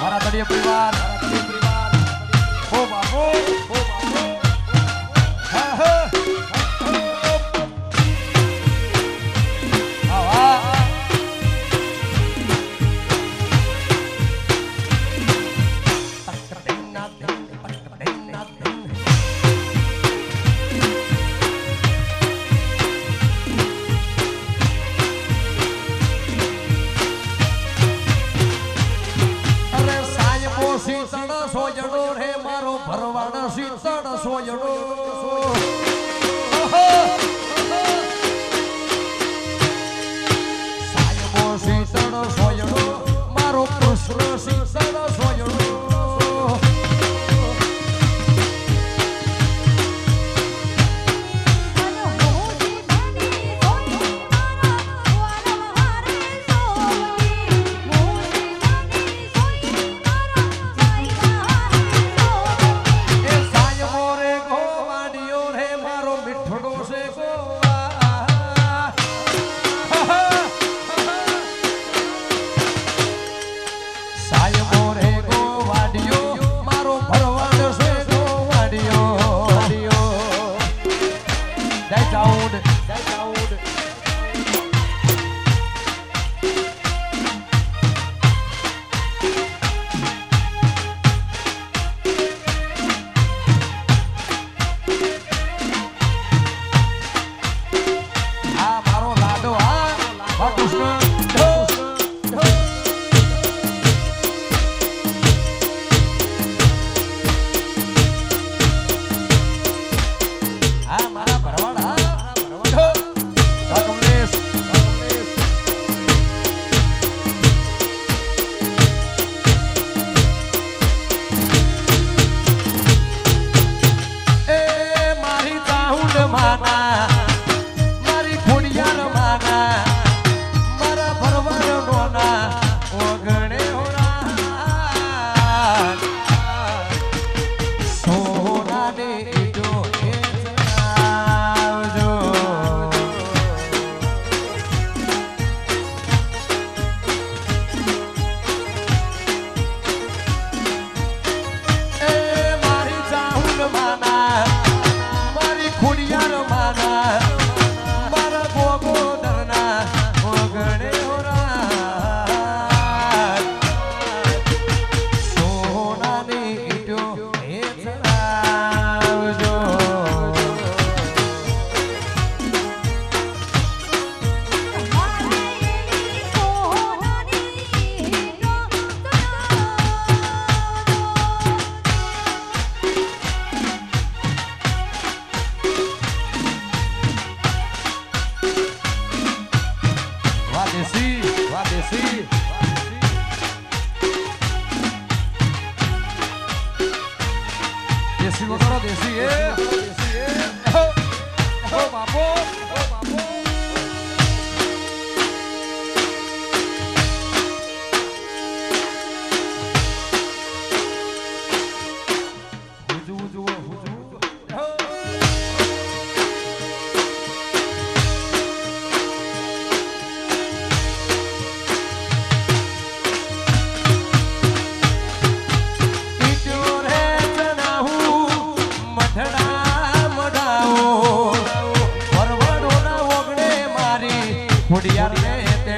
મારા તળિયે પરિવાર ખૂબ આભાર શીતળ સોજડો રે મારો ભરવાડ શીતળ સોજડો વાસી દેશી વગર દેશી એ બાપો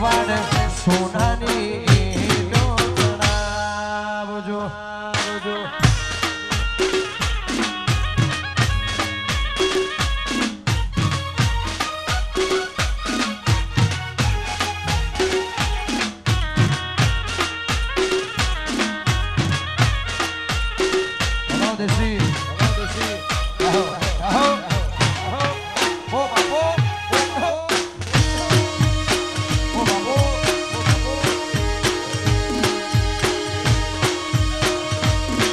levar.